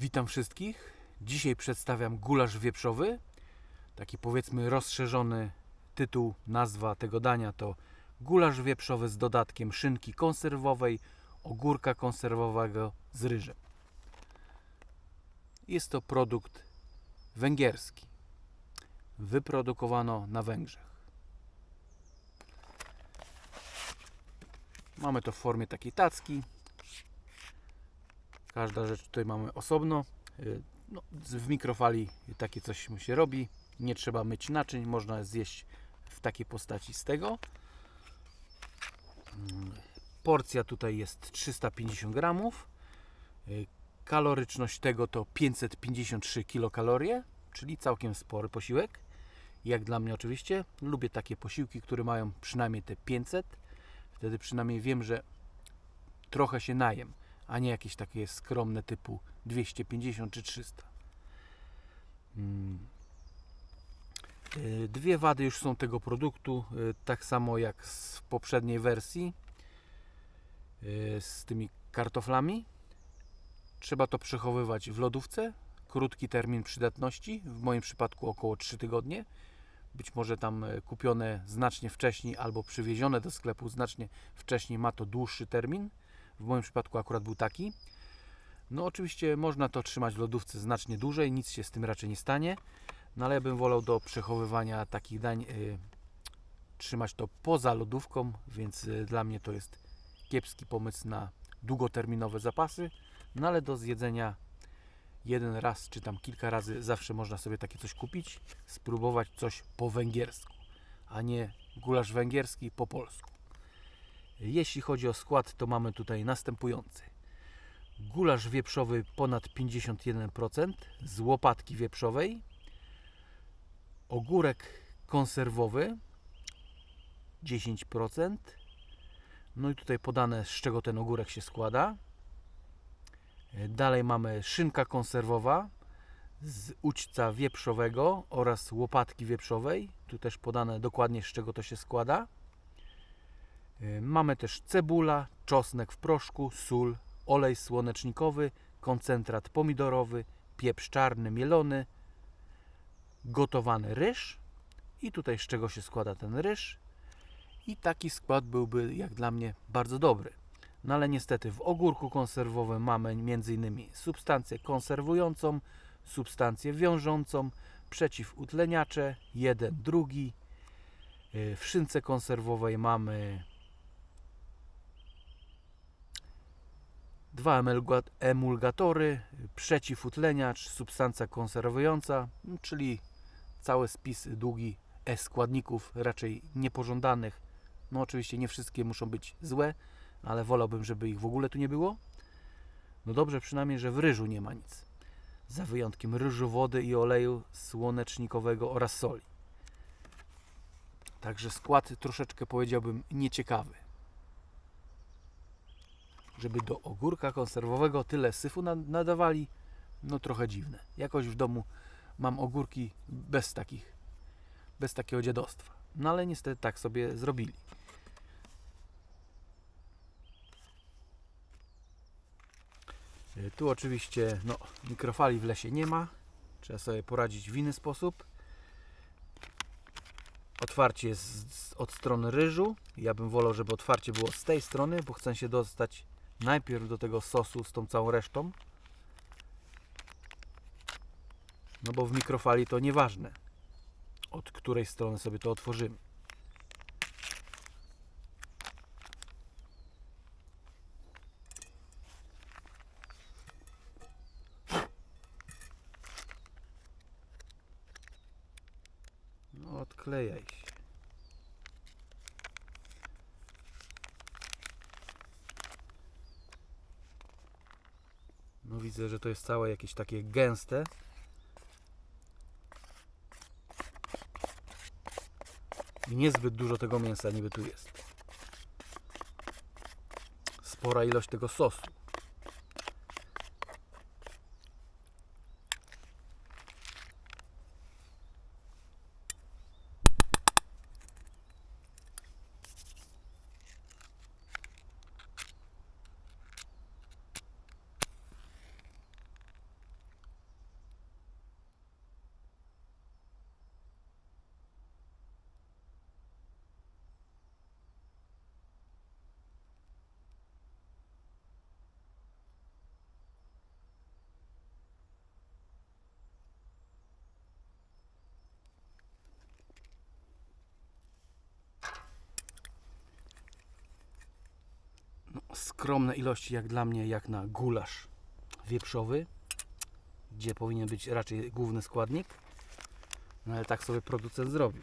Witam wszystkich. Dzisiaj przedstawiam gulasz wieprzowy. Taki powiedzmy rozszerzony tytuł, nazwa tego dania to gulasz wieprzowy z dodatkiem szynki konserwowej, ogórka konserwowego z ryżem. Jest to produkt węgierski. Wyprodukowano na Węgrzech. Mamy to w formie takiej tacki. Każda rzecz tutaj mamy osobno. Y, No, w mikrofali takie coś się robi. Nie trzeba myć naczyń, można zjeść w takiej postaci z tego. Mm, Porcja tutaj jest 350 gramów. Y, Kaloryczność tego to 553 kilokalorie, czyli całkiem spory posiłek. Jak dla mnie oczywiście. Lubię takie posiłki, które mają przynajmniej te 500. Wtedy przynajmniej wiem, że trochę się najem a nie jakieś takie skromne typu 250 czy 300. Mm. Y, Dwie wady już są tego produktu, y, tak samo jak z poprzedniej wersji y, z tymi kartoflami. Trzeba to przechowywać w lodówce. Krótki termin przydatności, w moim przypadku około 3 tygodnie. Być może tam kupione znacznie wcześniej albo przywiezione do sklepu znacznie wcześniej ma to dłuższy termin. W moim przypadku akurat był taki. No oczywiście można to trzymać w lodówce znacznie dłużej, nic się z tym raczej nie stanie. No ale ja bym wolał do przechowywania takich dań y, trzymać to poza lodówką, więc y, dla mnie to jest kiepski pomysł na długoterminowe zapasy. No ale do zjedzenia jeden raz czy tam kilka razy zawsze można sobie takie coś kupić, spróbować coś po węgiersku, a nie gulasz węgierski po polsku. Jeśli chodzi o skład, to mamy tutaj następujący. Gulasz wieprzowy ponad 51% z łopatki wieprzowej. Ogórek konserwowy 10%. No i tutaj podane z czego ten ogórek się składa. Dalej mamy szynka konserwowa z ućca wieprzowego oraz łopatki wieprzowej. Tu też podane dokładnie z czego to się składa. Y, Mamy też cebula, czosnek w proszku, sól, olej słonecznikowy, koncentrat pomidorowy, pieprz czarny mielony, gotowany ryż i tutaj z czego się składa ten ryż. I taki skład byłby jak dla mnie bardzo dobry. No ale niestety w ogórku konserwowym mamy m.in. substancję konserwującą, substancję wiążącą, przeciwutleniacze, jeden, drugi. Y, W szynce konserwowej mamy dwa emulga- emulgatory, przeciwutleniacz, substancja konserwująca, czyli cały spis długi E składników, raczej niepożądanych. No oczywiście nie wszystkie muszą być złe, ale wolałbym, żeby ich w ogóle tu nie było. No dobrze przynajmniej, że w ryżu nie ma nic. Za wyjątkiem ryżu, wody i oleju słonecznikowego oraz soli. Także skład troszeczkę powiedziałbym nieciekawy żeby do ogórka konserwowego tyle syfu na- nadawali, no trochę dziwne. Jakoś w domu mam ogórki bez takich, bez takiego dziadostwa. No ale niestety tak sobie zrobili. Y, Tu oczywiście no, mikrofali w lesie nie ma. Trzeba sobie poradzić w inny sposób. Otwarcie jest od strony ryżu. Ja bym wolał, żeby otwarcie było z tej strony, bo chcę się dostać najpierw do tego sosu z tą całą resztą. No bo w mikrofali to nieważne, od której strony sobie to otworzymy. No odklejaj widzę, że to jest całe jakieś takie gęste. I niezbyt dużo tego mięsa niby tu jest. Spora ilość tego sosu. Skromne ilości jak dla mnie, jak na gulasz wieprzowy, gdzie powinien być raczej główny składnik. No ale tak sobie producent zrobił.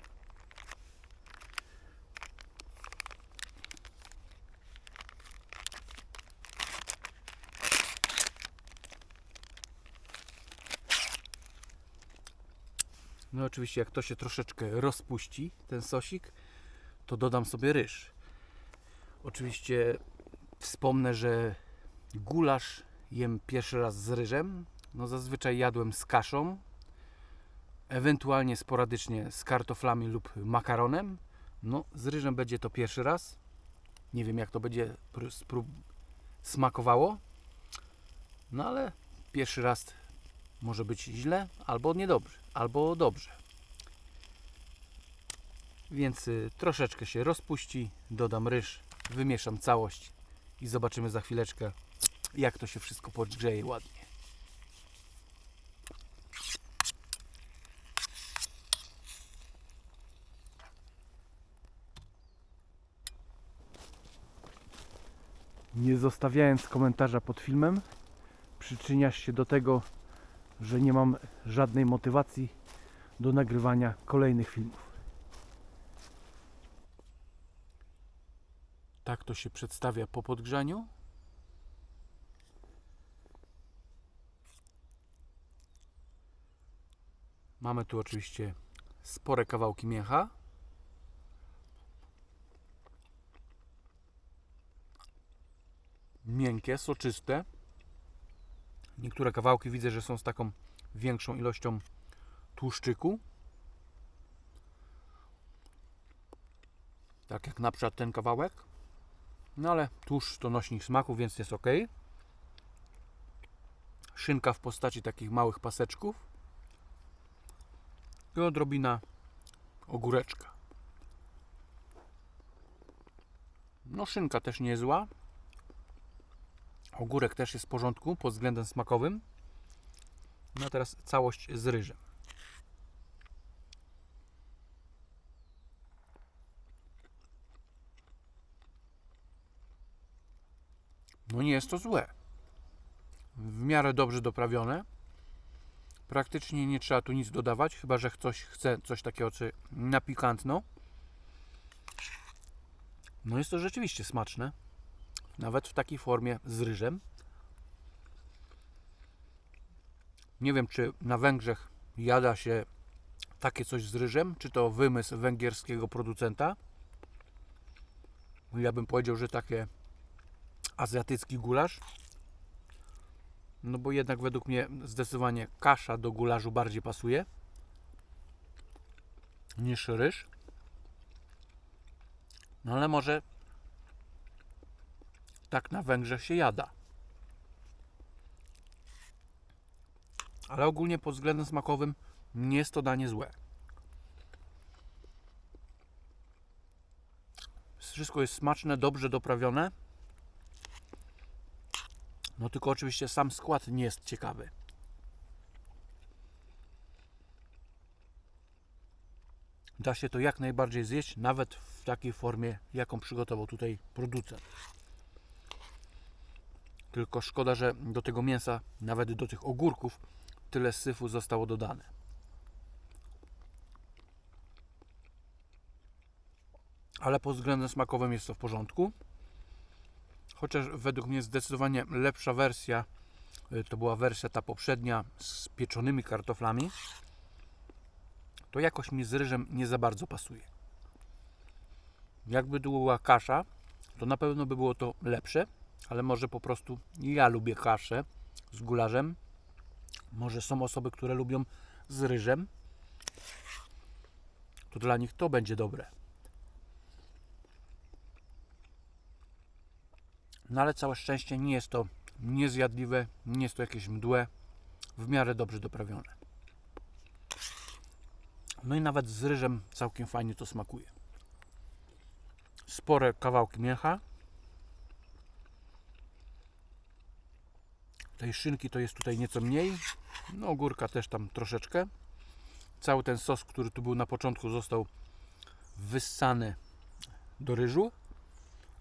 No oczywiście jak to się troszeczkę rozpuści, ten sosik, to dodam sobie ryż. Oczywiście wspomnę, że gulasz jem pierwszy raz z ryżem. No zazwyczaj jadłem z kaszą, ewentualnie sporadycznie z kartoflami lub makaronem. No z ryżem będzie to pierwszy raz. Nie wiem jak to będzie smakowało. No ale pierwszy raz może być źle, albo niedobrze, albo dobrze. Więc y, troszeczkę się rozpuści, dodam ryż, wymieszam całość i zobaczymy za chwileczkę, jak to się wszystko podgrzeje ładnie. Nie zostawiając komentarza pod filmem, przyczyniasz się do tego, że nie mam żadnej motywacji do nagrywania kolejnych filmów. To się przedstawia po podgrzaniu. Mamy tu oczywiście spore kawałki mięcha. Miękkie, soczyste. Niektóre kawałki widzę, że są z taką większą ilością tłuszczyku. Tak jak na przykład ten kawałek. No ale tłuszcz to nośnik smaku, więc jest ok. Szynka w postaci takich małych paseczków. I odrobina ogóreczka. No szynka też nie jest zła. Ogórek też jest w porządku pod względem smakowym. No teraz całość z ryżem. No nie jest to złe. W miarę dobrze doprawione. Praktycznie nie trzeba tu nic dodawać, chyba że ktoś chce coś takiego czy na pikantno. No jest to rzeczywiście smaczne. Nawet w takiej formie z ryżem. Nie wiem, czy na Węgrzech jada się takie coś z ryżem, czy to wymysł węgierskiego producenta. Ja bym powiedział, że takie azjatycki gulasz. No bo jednak według mnie zdecydowanie kasza do gulaszu bardziej pasuje niż ryż. No ale może tak na Węgrzech się jada. Ale ogólnie pod względem smakowym nie jest to danie złe. Wszystko jest smaczne, dobrze doprawione. No tylko oczywiście sam skład nie jest ciekawy. Da się to jak najbardziej zjeść, nawet w takiej formie, jaką przygotował tutaj producent. Tylko szkoda, że do tego mięsa, nawet do tych ogórków, tyle syfu zostało dodane. Ale pod względem smakowym jest to w porządku. Chociaż według mnie zdecydowanie lepsza wersja y, to była wersja ta poprzednia z pieczonymi kartoflami. To jakoś mi z ryżem nie za bardzo pasuje. Jakby to była kasza, to na pewno by było to lepsze, ale może po prostu ja lubię kaszę z gularzem. Może są osoby, które lubią z ryżem. To dla nich to będzie dobre. No ale całe szczęście nie jest to niezjadliwe, nie jest to jakieś mdłe, w miarę dobrze doprawione. No i nawet z ryżem całkiem fajnie to smakuje. Spore kawałki mięcha. Tej szynki to jest tutaj nieco mniej. No ogórka też tam troszeczkę. Cały ten sos, który tu był na początku został wyssany do ryżu.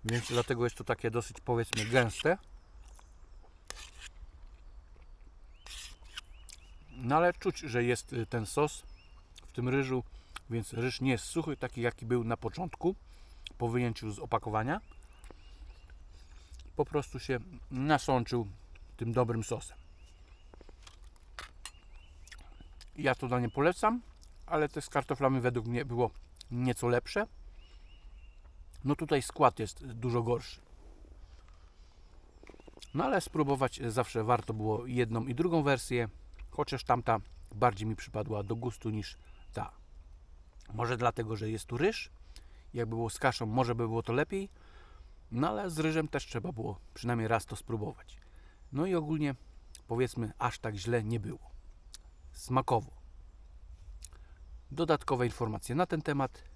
Więc dlatego jest to takie dosyć powiedzmy gęste. No ale czuć, że jest y, ten sos w tym ryżu, więc ryż nie jest suchy, taki jaki był na początku, po wyjęciu z opakowania. Po prostu się nasączył tym dobrym sosem. Ja to danie polecam, ale te z kartoflami według mnie było nieco lepsze. No tutaj skład jest dużo gorszy. No ale spróbować zawsze warto było jedną i drugą wersję, chociaż tamta bardziej mi przypadła do gustu niż ta. Może dlatego, że jest tu ryż. Jakby było z kaszą, może by było to lepiej. No ale z ryżem też trzeba było przynajmniej raz to spróbować. No i ogólnie powiedzmy aż tak źle nie było. Smakowo. Dodatkowe informacje na ten temat